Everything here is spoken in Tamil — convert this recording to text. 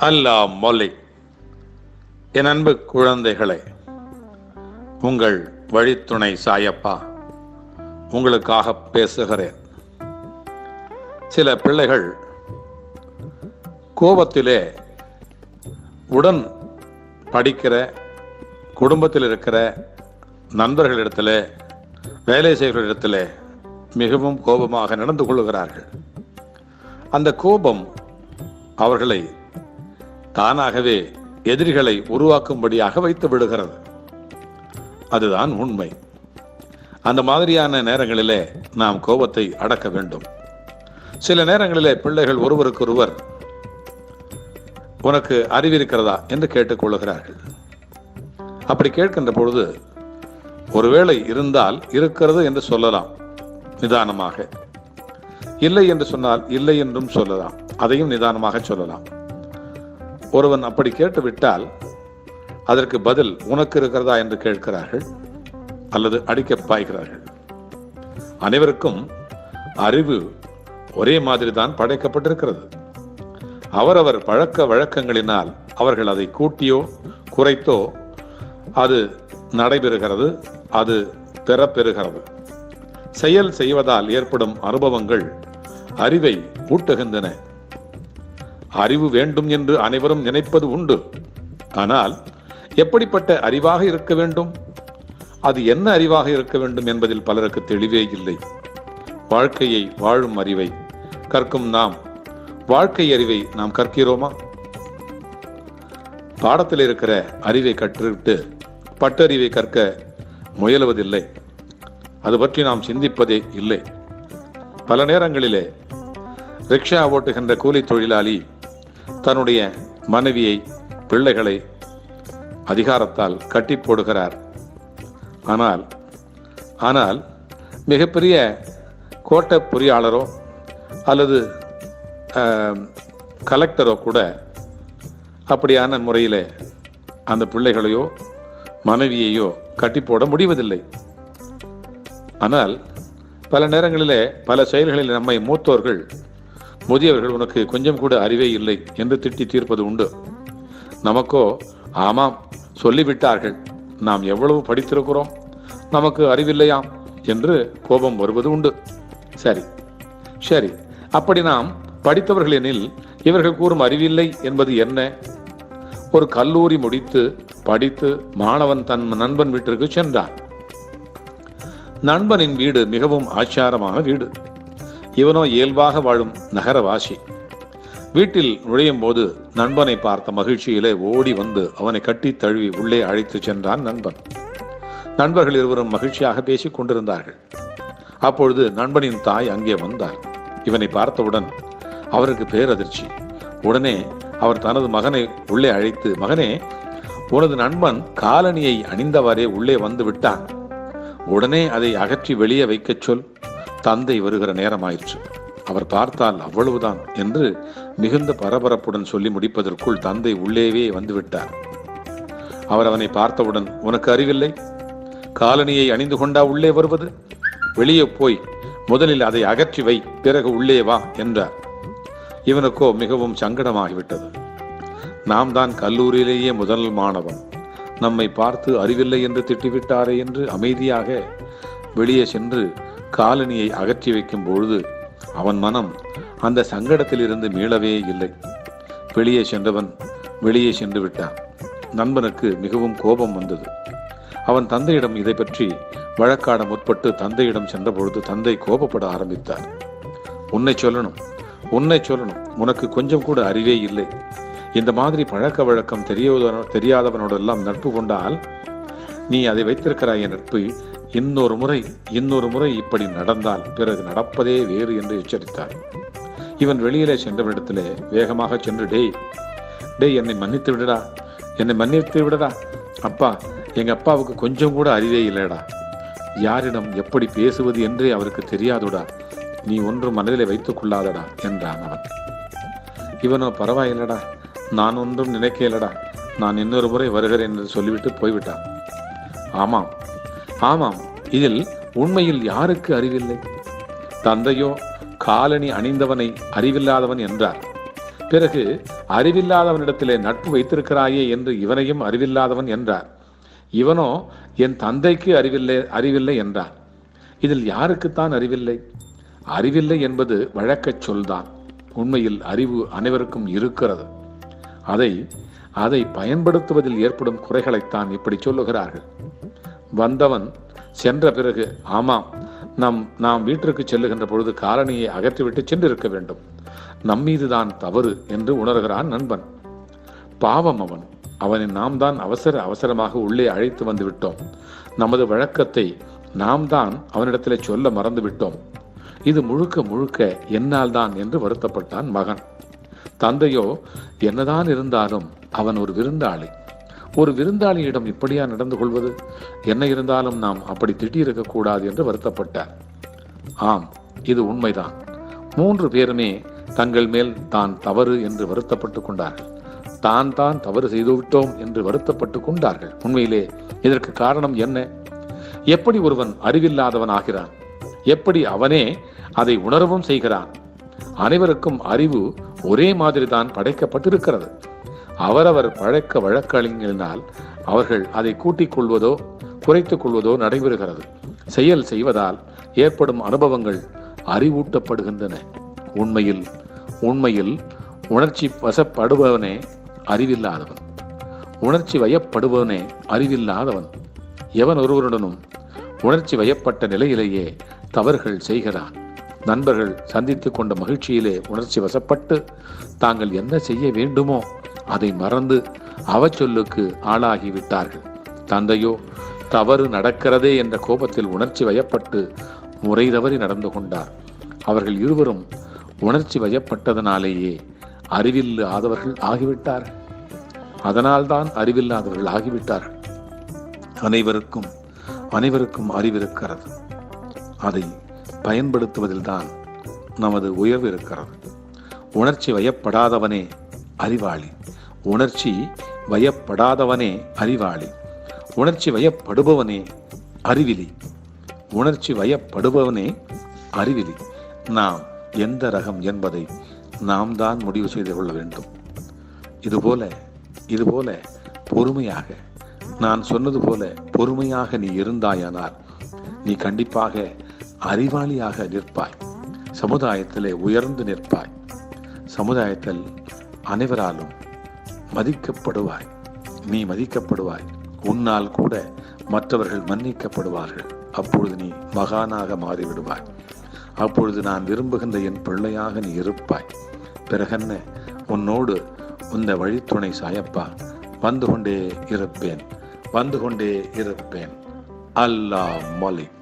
அல்லா மொழி. என் அன்பு குழந்தைகளே உங்கள் வழித்துணை சாயப்பா உங்களுக்காக பேசுகிறேன். சில பிள்ளைகள் கோபத்திலே உடன் படிக்கிற குடும்பத்தில் இருக்கிற நண்பர்களிடத்தில் வேலை செய்கிறவர்களிடத்தில் மிகவும் கோபமாக நடந்து கொள்கிறார்கள் அந்த கோபம் அவர்களை தானாகவே எதிரிகளை உருவாக்கும்படியாக வைத்து விடுகிறது. அதுதான் உண்மை. அந்த மாதிரியான நேரங்களிலே நாம் கோபத்தை அடக்க வேண்டும். சில நேரங்களிலே பிள்ளைகள் ஒருவருக்கொருவர் உனக்கு அறிவிருக்கிறதா? என்று கேட்டுக்கொள்கிறார்கள். அப்படி கேட்கின்ற பொழுது ஒருவேளை இருந்தால் இருக்கிறது என்று சொல்லலாம் நிதானமாக. இல்லை என்று சொன்னால் இல்லை என்றும் சொல்லலாம். அதையும் நிதானமாக சொல்லலாம். ஒருவன் அப்படி கேட்டு விட்டால் அதற்கு பதில் உனக்கு இருக்கிறதா என்று கேட்கிறார்கள் அல்லது அடிக்க பாய்கிறார்கள். அனைவருக்கும் அறிவு ஒரே மாதிரி தான் படைக்கப்பட்டிருக்கிறது. அவரவர் பழக்க வழக்கங்களினால் அவர்கள் அதை கூட்டியோ குறைத்தோ அது நடைபெறுகிறது அது பெறப்பெறுகிறது. செயல் செய்வதால் ஏற்படும் அனுபவங்கள் அறிவை ஊட்டுகின்றன. அறிவு வேண்டும் என்று அனைவரும் நினைப்பது உண்டு. ஆனால் எப்படிப்பட்ட அறிவாக இருக்க வேண்டும்? அது என்ன அறிவாக இருக்க வேண்டும் என்பதில் பலருக்கு தெளிவே இல்லை. வாழ்க்கையை வாழும் அறிவை கற்கும் நாம் வாழ்க்கை அறிவை நாம் கற்கிறோமா? பாடத்தில் இருக்கிற அறிவை கற்றுவிட்டு பட்டறிவை கற்க முயலுவதில்லை. அது பற்றி நாம் சிந்திப்பதே இல்லை. பல நேரங்களிலே ரிக்ஷா ஓட்டுகின்ற கூலி தொழிலாளி தன்னுடைய மனைவியை பிள்ளைகளை அதிகாரத்தால் கட்டி போடுகிறார். ஆனால் ஆனால் மிகப்பெரிய கோட்டை பொறியாளரோ அல்லது கலெக்டரோ கூட அப்படியான முறையில் அந்த பிள்ளைகளையோ மனைவியையோ கட்டி போட முடிவதில்லை. ஆனால் பல நேரங்களிலே பல செயல்களில் நம்மை மூத்தோர்கள் முதியவர்கள் உனக்கு கொஞ்சம் கூட அறிவே இல்லை என்று திட்டி தீர்ப்பது உண்டு. நமக்கோ ஆமாம் சொல்லிவிட்டார்கள். நாம் எவ்வளவு படித்திருக்கிறோம்? நமக்கு அறிவில்லையாம் என்று கோபம் வருவது உண்டு. சரி சரி அப்படி நாம் படித்தவர்கள் எனில் இவர்கள் கூறும் அறிவில்லை என்பது என்ன? ஒரு கல்லூரி முடித்து படித்து மாணவன் தன் நண்பன் வீட்டிற்கு சென்றான். நண்பனின் வீடு மிகவும் ஆச்சாரமான வீடு. இவனோ இயல்பாக வாழும் நகரவாசி. வீட்டில் நுழையும் போது நண்பனை பார்த்த மகிழ்ச்சியிலே ஓடி வந்து அவனை கட்டி தழுவி உள்ளே அழைத்துச் சென்றான் நண்பன். நண்பர்கள் இருவரும் மகிழ்ச்சியாக பேசிக் கொண்டிருந்தார்கள். அப்பொழுது நண்பனின் தாய் அங்கே வந்தார் இவனை பார்த்தவுடன் அவருக்கு பேரதிர்ச்சி. உடனே அவர் தனது மகனை உள்ளே அழைத்து மகனே உனது நண்பன் காலணியை அணிந்தவாறே உள்ளே வந்து விட்டான். உடனே அதை அகற்றி வெளியே வைக்கச் சொல். தந்தை வருகிற நேரமாயிற்று. அவர் பார்த்தால் அவ்வளவுதான் என்று மிகுந்த பரபரப்புடன் சொல்லி முடிப்பதற்குள் தந்தை உள்ளேவே வந்து விட்டார் அவர் அவனை பார்த்தவுடன் உனக்கு அறிவில்லை? காலனியை அணிந்து கொண்டா உள்ளே வருவது? வெளியே போய் முதலில் அதை அகற்றி வை பிறகு உள்ளே வா என்றார். இவனுக்கோ மிகவும் சங்கடமாகிவிட்டது. நாம் தான் கல்லூரியிலேயே முதல் மாணவன். நம்மை பார்த்து அறிவில்லை என்று திட்டிவிட்டாரே என்று அமைதியாக வெளியே சென்று காலனியை அகற்றி வைக்கும் பொழுது அவன் மனம் அந்த சங்கடத்திலிருந்து மீளவே இல்லை. வெளியே சென்றவன் வெளியே சென்று விட்டான். நண்பனுக்கு மிகவும் கோபம் வந்தது. அவன் தந்தையிடம் இதை பற்றி வழக்காட முற்பட்டு தந்தையிடம் சென்றபொழுது தந்தை கோபப்பட ஆரம்பித்தார். உன்னை சொல்லணும் உன்னை சொல்லணும். உனக்கு கொஞ்சம் கூட அறிவே இல்லை. இந்த மாதிரி பழக்க வழக்கம் தெரியாதவனோடெல்லாம் நட்பு கொண்டால் நீ அதை வைத்திருக்கிறாய் என் நட்பு இன்னொரு முறை இன்னொரு முறை இப்படி நடந்தால் பிறகு நடப்பதே வேறு என்று எச்சரித்தார். இவன் வெளியிலே சென்றவரிடத்திலே வேகமாக சென்று டேய் டேய் என்னை மன்னித்து விடுடா என்னை மன்னித்து விடுடா. அப்பா எங்க அப்பாவுக்கு கொஞ்சம் கூட அறிவே இல்லைடா. யாரிடம் எப்படி பேசுவது என்றே அவருக்கு தெரியாதுடா. நீ ஒன்றும் மனதிலே வைத்துக் கொள்ளாதடா என்றான் அவன். இவனோ பரவாயில்லடா நான் ஒன்றும் நினைக்கலடா. நான் இன்னொரு முறை வருகிறேன் என்று சொல்லிவிட்டு போய்விட்டான். ஆமாம் ஆமாம் இதில் உண்மையில் யாருக்கு அறிவில்லை? தந்தையோ காலணி அணிந்தவனை அறிவில்லாதவன் என்றார். பிறகு அறிவில்லாதவனிடத்திலே நட்பு வைத்திருக்கிறாயே என்று இவனையும் அறிவில்லாதவன் என்றார். இவனோ என் தந்தைக்கு அறிவில்லை அறிவில்லை என்றான் இதில் யாருக்குத்தான் அறிவில்லை? அறிவில்லை என்பது வழக்கச் சொல்தான். உண்மையில் அறிவு அனைவருக்கும் இருக்கிறது. அதை அதை பயன்படுத்துவதில் ஏற்படும் குறைகளைத்தான் இப்படி சொல்லுகிறார்கள். வந்தவன் சென்ற பிறகு ஆமாம் நம் நாம் வீட்டிற்கு செல்லுகின்ற பொழுது காலனியை அகற்றிவிட்டு சென்றிருக்க வேண்டும். நம்மீதுதான் தவறு என்று உணர்கிறான் நண்பன். பாவம் அவன். அவனை நாம் தான் அவசர அவசரமாக உள்ளே அழைத்து வந்து விட்டோம். நமது வழக்கத்தை நாம் தான் அவனிடத்திலே சொல்ல மறந்து விட்டோம். இது முழுக்க முழுக்க என்னால் தான் என்று வருத்தப்பட்டான் மகன். தந்தையோ என்னதான் இருந்தாலும் அவன் ஒரு விருந்தாளி. ஒரு விருந்தாளியிடம் இப்படியா நடந்து கொள்வது? என்ன இருந்தாலும் நாம் அப்படி திட்டியிருக்க கூடாது என்று வருத்தப்பட்டார். ஆம் இது உண்மைதான். மூன்று பேருமே தங்கள் மேல் தான் தவறு என்று வருத்தப்பட்டு கொண்டார்கள். தான் தான் தவறு செய்துவிட்டோம் என்று வருத்தப்பட்டு கொண்டார்கள். உண்மையிலே இதற்கு காரணம் என்ன? எப்படி ஒருவன் அறிவில்லாதவன் ஆகிறான் எப்படி அவனே அதை உணரவும் செய்கிறான்? அனைவருக்கும் அறிவு ஒரே மாதிரி தான் படைக்கப்பட்டிருக்கிறது. அவரவர் பழக்க வழக்கறிஞரினால் அவர்கள் அதை கூட்டிக் கொள்வதோ குறைத்துக் கொள்வதோ நடைபெறுகிறது. செயல் செய்வதால் ஏற்படும் அனுபவங்கள் அறிவூட்டப்படுகின்றன. உண்மையில் உண்மையில் உணர்ச்சி வசப்படுபவனே அறிவில்லாதவன். உணர்ச்சி வயப்படுபவனே அறிவில்லாதவன். எவன் ஒருவருடனும் உணர்ச்சி வயப்பட்ட நிலையிலேயே தவறுகள் செய்கிறான். நண்பர்கள் சந்தித்து கொண்ட மகிழ்ச்சியிலே உணர்ச்சி வசப்பட்டு தாங்கள் என்ன செய்ய வேண்டுமோ அதை மறந்து அவச்சொல்லுக்கு ஆளாகி விட்டார்கள் தந்தையோ தவறு நடக்கிறதே என்ற கோபத்தில் உணர்ச்சி வயப்பட்டு முறை தவறி நடந்து கொண்டார். அவர்கள் இருவரும் உணர்ச்சி வயப்பட்டதனாலேயே அறிவில்லாதவர்கள் ஆகிவிட்டார்கள். அதனால்தான் அறிவில்லாதவர்கள் ஆகிவிட்டார்கள். அனைவருக்கும் அனைவருக்கும் அறிவிருக்கிறது. அதை பயன்படுத்துவதில்தான் நமது உயர்வு இருக்கிறது. உணர்ச்சி வயப்படாதவனே அறிவாளி. உணர்ச்சி வயப்படாதவனே அறிவாளி. உணர்ச்சி வயப்படுபவனே அறிவிலி. உணர்ச்சி வயப்படுபவனே அறிவிலி. நாம் எந்த ரகம் என்பதை நாம் தான் முடிவு செய்து கொள்ள வேண்டும். இதுபோல இதுபோல பொறுமையாக நான் சொன்னது போல பொறுமையாக நீ இருந்தாயானால் நீ கண்டிப்பாக அறிவாளியாக நிற்பாய். சமுதாயத்திலே உயர்ந்து நிற்பாய். சமுதாயத்தில் அனைவராலும் மதிக்கப்படுவாய். நீ மதிக்கப்படுவாய். உன்னால் கூட மற்றவர்கள் மன்னிக்கப்படுவார்கள். அப்பொழுது நீ மகானாக மாறிவிடுவாய். அப்பொழுது நான் விரும்புகின்ற என் பிள்ளையாக நீ இருப்பாய். பிறகென்ன உன்னோடு இந்த வழித்துணை சாயப்பா வந்து கொண்டே இருப்பேன். வந்து கொண்டே இருப்பேன். அல்லாஹ் மலிக்